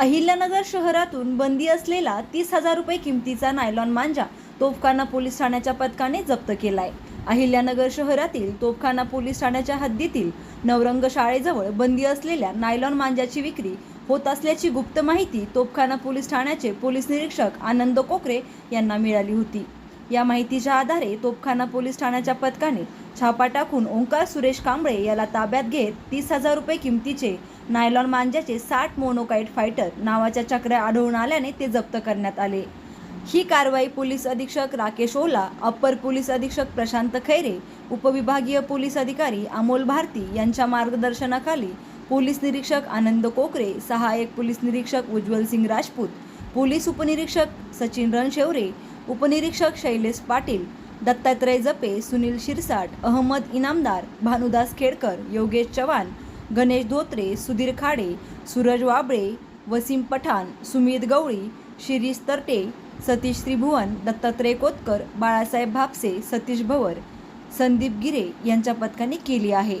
अहिल्यानगर शहरातून बंदी असलेला तीस हजार रुपये किमतीचा नायलॉन मांजा तोफखाना पोलीस ठाण्याच्या पथकाने जप्त केलाय. अहिल्यानगर शहरातील तोफखाना पोलीस ठाण्याच्या हद्दीतील नवरंग शाळेजवळ बंदी असलेल्या नायलॉन मांजाची विक्री होत असल्याची गुप्त माहिती तोफखाना पोलीस ठाण्याचे पोलीस निरीक्षक आनंद कोकरे यांना मिळाली होती. या माहितीच्या आधारे तोफखाना पोलीस ठाण्याच्या पथकाने छापा टाकून ओंकार सुरेश कांबळे याला ताब्यात घेत तीस हजार रुपये किमतीचे नायलॉन मांजाचे साठ मोनोकाईट फायटर नावाच्या चक्र्या आढळून आल्याने ते जप्त करण्यात आले. ही कारवाई पोलीस अधीक्षक राकेश ओला अप्पर पोलीस अधीक्षक प्रशांत खैरे उपविभागीय पोलीस अधिकारी अमोल भारती यांच्या मार्गदर्शनाखाली पोलीस निरीक्षक आनंद कोकरे सहाय्यक पोलीस निरीक्षक उज्ज्वल सिंग राजपूत पोलीस उपनिरीक्षक सचिन रणशेवरे उपनिरीक्षक शैलेश पाटील दत्तात्रय जपे सुनील शिरसाट अहमद इनामदार भानुदास खेडकर योगेश चव्हाण गणेश धोत्रे सुधीर खाडे सूरज वाबळे वसीम पठाण सुमित गवळी शिरीष तरटे सतीश त्रिभुवन दत्तात्रय कोतकर बाळासाहेब भापसे सतीश भवर संदीप गिरे यांच्या पथकाने केली आहे.